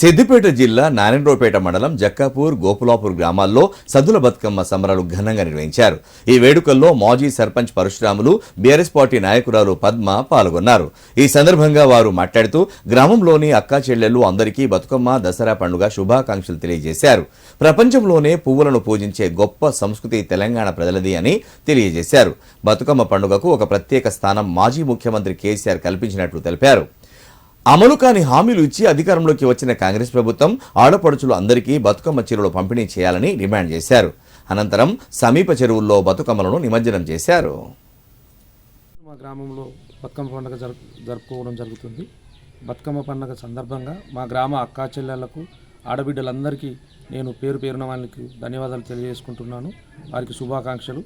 సిద్దిపేట జిల్లా నారాయణరావుపేట మండలం జక్కాపూర్ గోపులాపూర్ గ్రామాల్లో సద్దుల బతుకమ్మ సంబరాలు ఘనంగా నిర్వహించారు. ఈ వేడుకల్లో మాజీ సర్పంచ్ పరశురాములు బీఆర్ఎస్ పార్టీ నాయకురాలు పద్మ పాల్గొన్నారు. ఈ సందర్భంగా వారు మాట్లాడుతూ గ్రామంలోని అక్కా చెల్లెళ్ళు అందరికీ బతుకమ్మ దసరా పండుగ శుభాకాంక్షలు తెలియజేశారు. ప్రపంచంలోనే పువ్వులను పూజించే గొప్ప సంస్కృతి తెలంగాణ ప్రజలది అని తెలియజేశారు. బతుకమ్మ పండుగకు ఒక ప్రత్యేక స్థానం మాజీ ముఖ్యమంత్రి కేసీఆర్ కల్పించినట్లు తెలిపారు. అమలు కాని హామీలు ఇచ్చి అధికారంలోకి వచ్చిన కాంగ్రెస్ ప్రభుత్వం ఆడపడుచులు అందరికీ బతుకమ్మ చీరలు పంపిణీ చేయాలని డిమాండ్ చేశారు. అనంతరం సమీప చెరువుల్లో బతుకమ్మలను నిమజ్జనం చేశారు. మా గ్రామంలో బతుకమ్మ పండుగ జరుపు జరుపుకోవడం జరుగుతుంది. బతుకమ్మ పండుగ సందర్భంగా మా గ్రామ అక్కా చెల్లెళ్ళకు ఆడబిడ్డలందరికీ నేను పేరు పేరున వాళ్ళకి ధన్యవాదాలు తెలియజేసుకుంటున్నాను. వారికి శుభాకాంక్షలు.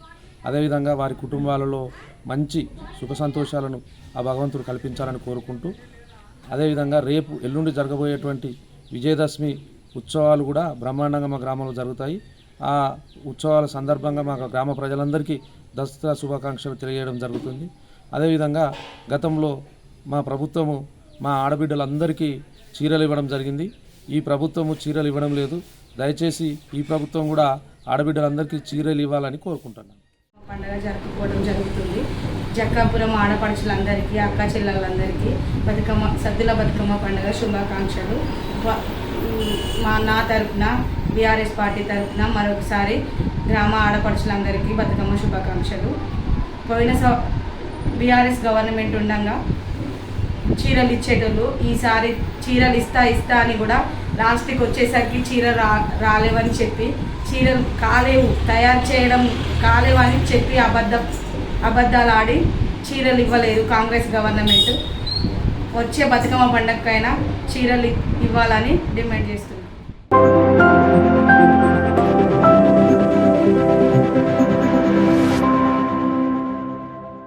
అదేవిధంగా వారి కుటుంబాలలో మంచి సుఖ సంతోషాలను ఆ భగవంతుడు కల్పించాలని కోరుకుంటూ అదేవిధంగా రేపు ఎల్లుండి జరగబోయేటువంటి విజయదశమి ఉత్సవాలు కూడా బ్రహ్మాండంగా మా గ్రామంలో జరుగుతాయి. ఆ ఉత్సవాల సందర్భంగా మా గ్రామ ప్రజలందరికీ దసరా శుభాకాంక్షలు తెలియజేయడం జరుగుతుంది. అదేవిధంగా గతంలో మా ప్రభుత్వము మా ఆడబిడ్డలందరికీ చీరలు ఇవ్వడం జరిగింది. ఈ ప్రభుత్వము చీరలు ఇవ్వడం లేదు. దయచేసి ఈ ప్రభుత్వం కూడా ఆడబిడ్డలందరికీ చీరలు ఇవ్వాలని కోరుకుంటున్నాను. పండుగ జరుపుకోవడం జరుగుతుంది. జక్కాపురం ఆడపడుచులందరికీ అక్క చెల్లెలందరికీ బతుకమ్మ సద్దుల బతుకమ్మ పండుగ శుభాకాంక్షలు. మా నా తరపున బీఆర్ఎస్ పార్టీ తరపున మరొకసారి గ్రామ ఆడపడుచులందరికీ బతుకమ్మ శుభాకాంక్షలు. పోయిన స బీఆర్ఎస్ గవర్నమెంట్ ఉండగా చీరలు ఇచ్చేటోళ్ళు ఈసారి చీరలు ఇస్తా ఇస్తా అని కూడా లాస్ట్కి వచ్చేసరికి చీర రా రాలేవని చెప్పి చీరలు కాలేవు తయారు చేయడం కాలేవని చెప్పి అబద్ధం అబద్ధాలు ఆడి చీరలు ఇవ్వలేదు కాంగ్రెస్ గవర్నమెంట్. వచ్చే బతుకమ్మ పండగకైనా చీరలు ఇవ్వాలని డిమాండ్ చేస్తుంది